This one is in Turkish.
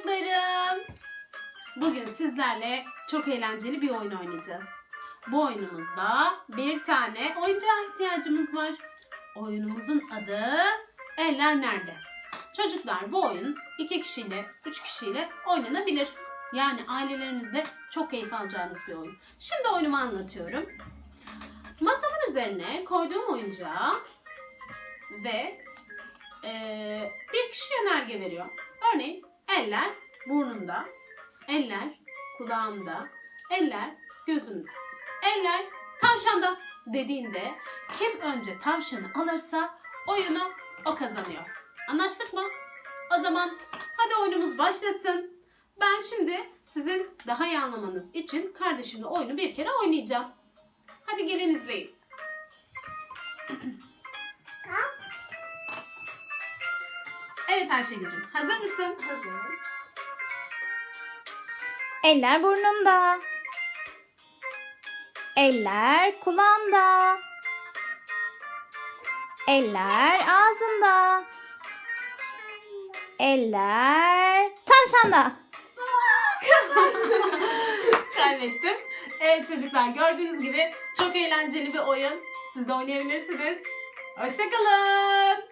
çocuklarım. Bugün sizlerle çok eğlenceli bir oyun oynayacağız. Bu oyunumuzda bir tane oyuncağa ihtiyacımız var. Oyunumuzun adı Eller Nerede? Çocuklar bu oyun iki kişiyle, üç kişiyle oynanabilir. Yani ailelerinizle çok keyif alacağınız bir oyun. Şimdi oyunumu anlatıyorum. Masamın üzerine koyduğum oyuncağı ve eee, bir kişi yönerge veriyor. Örneğin eller burnumda, eller kulağımda, eller gözümde, eller tavşanda dediğinde kim önce tavşanı alırsa oyunu o kazanıyor. Anlaştık mı? O zaman hadi oyunumuz başlasın. Ben şimdi sizin daha iyi anlamanız için kardeşimle oyunu bir kere oynayacağım. Hadi gelin izleyin. Evet Ayşegül'cüm hazır mısın? Hazır. Eller burnumda. Eller kulağımda. Eller ağzımda. Eller tavşanda. Kaybettim. Evet çocuklar gördüğünüz gibi çok eğlenceli bir oyun. Siz de oynayabilirsiniz. Hoşçakalın.